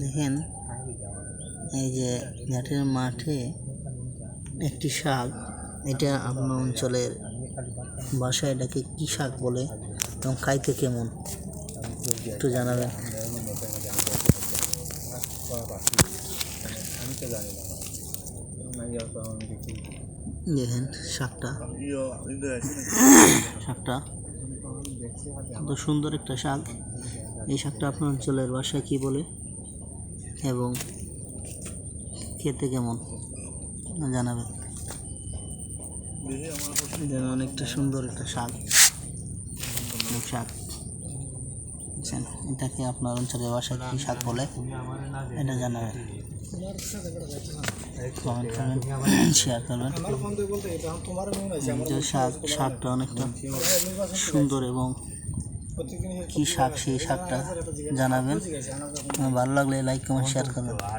দেখেন, এই যে ঘাটের মাঠে একটি শাক, এটা আপনার অঞ্চলের বাসায় এটাকে কী শাক বলে এবং খাইতে কেমন? একটু জানাবেন। দেখেন শাকটা। শাকটা কত সুন্দর একটা শাক। এই শাকটা আপনার অঞ্চলের বাসায় কী বলে? এবং খেতে কেমন? জানাবেন। দেখেন অনেকটা সুন্দর একটা শাক। শাক। বুঝছেন? এটাকে আপনার অঞ্চলের ভাষায় কী শাক বলে? এটা জানাবেন। কমেন্ট করবেন শেয়ার করবেন। যে শাক শাকটা অনেকটা সুন্দর এবং কী শাক সেই শাকটা জানাবেন। ভালো লাগলে লাইক কমেন্ট শেয়ার করবেন।